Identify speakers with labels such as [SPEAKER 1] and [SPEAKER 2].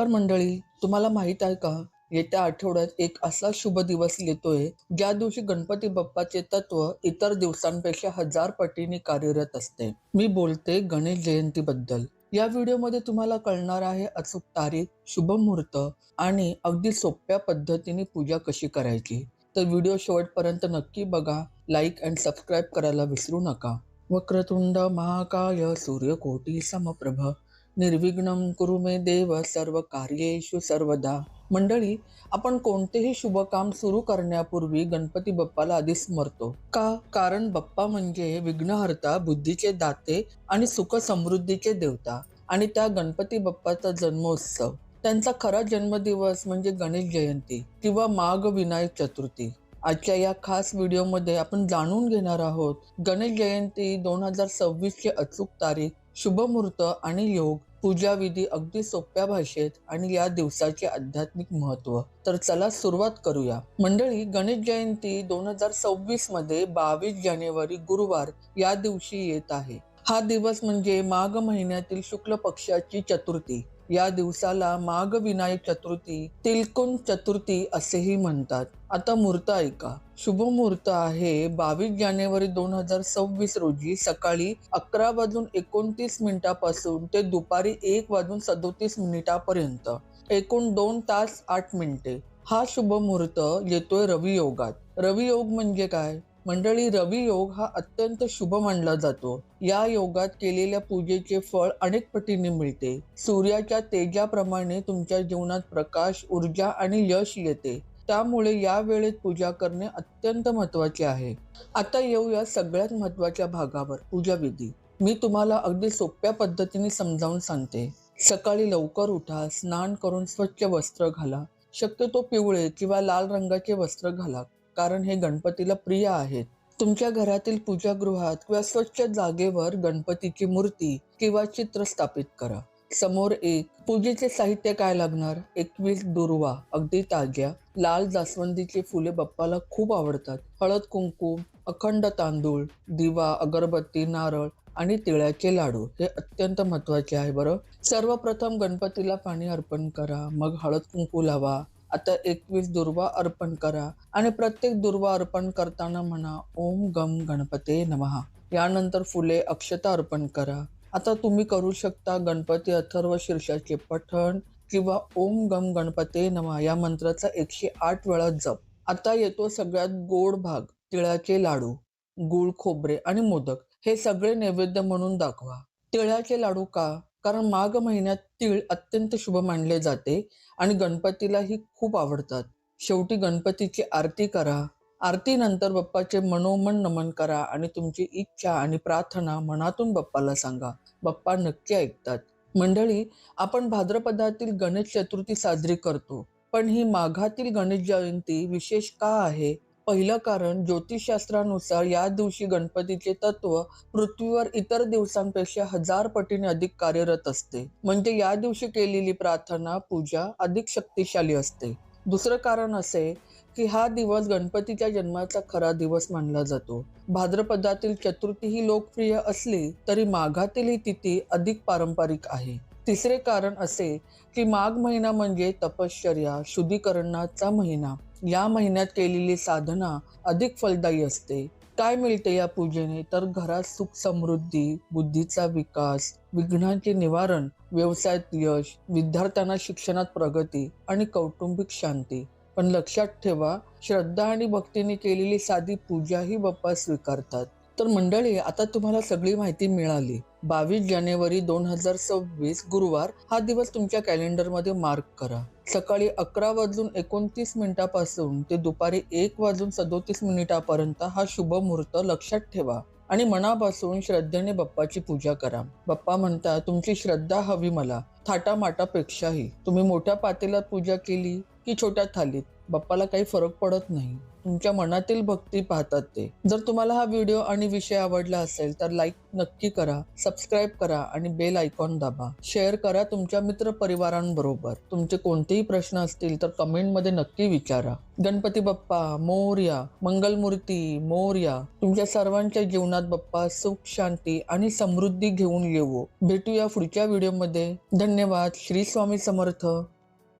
[SPEAKER 1] तर मंडळी तुम्हाला माहीत आहे का? येत्या आठवड्यात एक असा शुभ दिवस येतोय ज्या दिवशी गणपती बाप्पाचे तत्व इतर दिवसांपेक्षा हजार पटीने कार्यरत असते. मी बोलते गणेश जयंती बद्दल या व्हिडिओमध्ये तुम्हाला कळणार आहे अचूक तारीख शुभ मुहूर्त आणि अगदी सोप्या पद्धतीने पूजा कशी करायची. तर व्हिडिओ शेवटपर्यंत नक्की बघा लाईक अँड सबस्क्राईब करायला विसरू नका. वक्रतुंड महाकाय सूर्यकोटी समप्रभ. निर्विघ्न कुरु मे देव सर्व कार्येषु सर्वदा. मंडळी आपण कोणतेही शुभ काम सुरू करण्यापूर्वी गणपती बाप्पाला आधी स्मरतो. का? कारण बाप्पा म्हणजे विघ्नहर्ता बुद्धीचे दाते आणि सुख समृद्धीचे देवता आणि त्या गणपती बाप्पाचा जन्मोत्सव. त्यांचा खरा जन्मदिवस म्हणजे गणेश जयंती किंवा माघ विनायक चतुर्थी. आजच्या या खास व्हिडिओमध्ये आपण जाणून घेणार आहोत गणेश जयंती दोन हजार सव्वीसची अचूक तारीख शुभ मुहूर्त आणि योग पूजाविधी अगदी सोप्या भाषेत आणि या दिवसाचे आध्यात्मिक महत्त्व तर चला सुरुवात करूया. मंडळी गणेश जयंती दोन हजार सव्वीसमध्ये बावीस जानेवारी गुरुवार या दिवशी येत आहे. हा दिवस म्हणजे माघ महिन्यातील शुक्ल पक्षाची चतुर्थी. या दिवसाला माघ विनायक चतुर्थी तिलकुन चतुर्थी असेही म्हणतात. आता मुहूर्त ऐका. शुभ मुहूर्त आहे बावीस जानेवारी दोन हजार सव्वीस रोजी सकाळी अकरा वाजून एकोणतीस मिनिटापासून ते दुपारी एक वाजून सदोतीस मिनिटापर्यंत. एकूण दोन तास आठ मिनिटे. हा शुभ मुहूर्त येतोय रवियोगात. रवियोग म्हणजे काय? मंडळी रवी योग हा अत्यंत शुभ मानला जातो. या योगात केलेल्या पूजेचे फळ अनेक पटीने मिळते. सूर्याच्या तेजाप्रमाणे तुमच्या जीवनात प्रकाश ऊर्जा आणि यश येते. त्यामुळे या वेळेत पूजा करणे अत्यंत महत्त्वाचे आहे. आता येऊया सगळ्यात महत्त्वाच्या भागावर पूजा विधी. मी तुम्हाला अगदी सोप्या पद्धतीने समजावून सांगते. सकाळी लवकर उठा स्नान करून स्वच्छ वस्त्र घाला. शक्यतो पिवळे किंवा लाल रंगाचे वस्त्र घाला. कारण हे गणपतीला प्रिय आहेत. तुमच्या घरातील पूजागृहात किंवा स्वच्छ जागेवर गणपतीची मूर्ती किंवा चित्र स्थापित करा. समोर एक पूजेचे साहित्य काय लागणार? एकवीस दुर्वा अगदी ताज्या लाल जास्वंदीची फुले बाप्पाला खूप आवडतात. हळद कुंकू अखंड तांदूळ दिवा अगरबत्ती नारळ आणि तिळाचे लाडू हे अत्यंत महत्त्वाचे आहे बरं. सर्वप्रथम गणपतीला पाणी अर्पण करा. मग हळद कुंकू लावा. आता एकवीस दुर्वा अर्पण करा आणि प्रत्येक दुर्वा अर्पण करताना म्हणा ओम गम गणपते नमहा यानंतर फुले अक्षता अर्पण करा. आता तुम्ही करू शकता गणपती अथर्व शीर्षाचे पठण किंवा ओम गम गणपते नमा या मंत्राचा एकशे आठ वेळा जप. आता येतो सगळ्यात गोड भाग तिळाचे लाडू. गुळ खोबरे आणि मोदक हे सगळे नैवेद्य म्हणून दाखवा. तिळाचे लाडू का? कारण माघ महिन्यात तीळ अत्यंत शुभ मानले जाते आणि गणपतीलाही खूप आवडतात. शेवटी गणपतीची आरती करा. आरतीनंतर बाप्पाचे मनोमन नमन करा आणि तुमची इच्छा आणि प्रार्थना मनातून बाप्पाला सांगा. बाप्पा नक्की ऐकतात. मंडळी आपण भाद्रपदातील गणेश चतुर्थी साजरी करतो. पण ही माघातील गणेश जयंती विशेष का आहे? पहिलं कारण ज्योतिषशास्त्रानुसार या दिवशी गणपतीचे तत्व पृथ्वीवर इतर दिवसांपेक्षा हजार पटीने अधिक कार्यरत असते. म्हणजे या दिवशी केलेली प्रार्थना पूजा अधिक शक्तिशाली असते. दुसरं कारण असे की हा दिवस गणपतीच्या जन्माचा खरा दिवस मानला जातो. भाद्रपदातील चतुर्थी ही लोकप्रिय असली तरी माघातील ही तिथी अधिक पारंपरिक आहे. तिसरे कारण असे की माघ महिना म्हणजे तपश्चर्या शुद्धीकरणाचा महिना. या महिन्यात केलेली साधना अधिक फलदायी असते. काय मिळते या पूजेने? तर घरात सुख समृद्धी बुद्धीचा विकास विघ्नांचे निवारण व्यवसायात यश विद्यार्थ्यांना शिक्षणात प्रगती आणि कौटुंबिक शांती. पण लक्षात ठेवा श्रद्धा आणि भक्तीने केलेली साधी पूजाही बाप्पा स्वीकारतात. तर मंडळी आता तुम्हाला सगळी माहिती मिळाली. बावीस जानेवारी दोन हजार सव्वीस गुरुवार हा दिवस तुमच्या कॅलेंडरमध्ये मार्क करा. सकाळी अकरा वाजून एकोणतीस मिनिटापासून ते दुपारी एक वाजून सदोतीस मिनिटापर्यंत हा शुभ मुहूर्त लक्षात ठेवा आणि मनापासून श्रद्धेने बाप्पाची पूजा करा. बाप्पा म्हणता तुमची श्रद्धा हवी मला. थाटामाटापेक्षाही. तुम्ही मोठ्या पातेल्यात पूजा केली की छोट्या थालीत. बाप्पाला काही फरक पडत नाही. तुमच्या मनातील भक्ती पाहतात ते. जर तुम्हाला हा व्हिडिओ आणि विषय आवडला असेल तर लाईक नक्की करा सबस्क्राईब करा आणि बेल आयकॉन दाबा. शेअर करा तुमच्या मित्र परिवारांबरोबर तुमचे कोणतेही प्रश्न असतील तर कमेंटमध्ये नक्की विचारा. गणपती बाप्पा मोर्या मंगलमूर्ती मोर्या तुमच्या सर्वांच्या जीवनात बाप्पा सुख शांती आणि समृद्धी घेऊन येवो. भेटूया पुढच्या व्हिडिओमध्ये. धन्यवाद. श्री स्वामी समर्थ.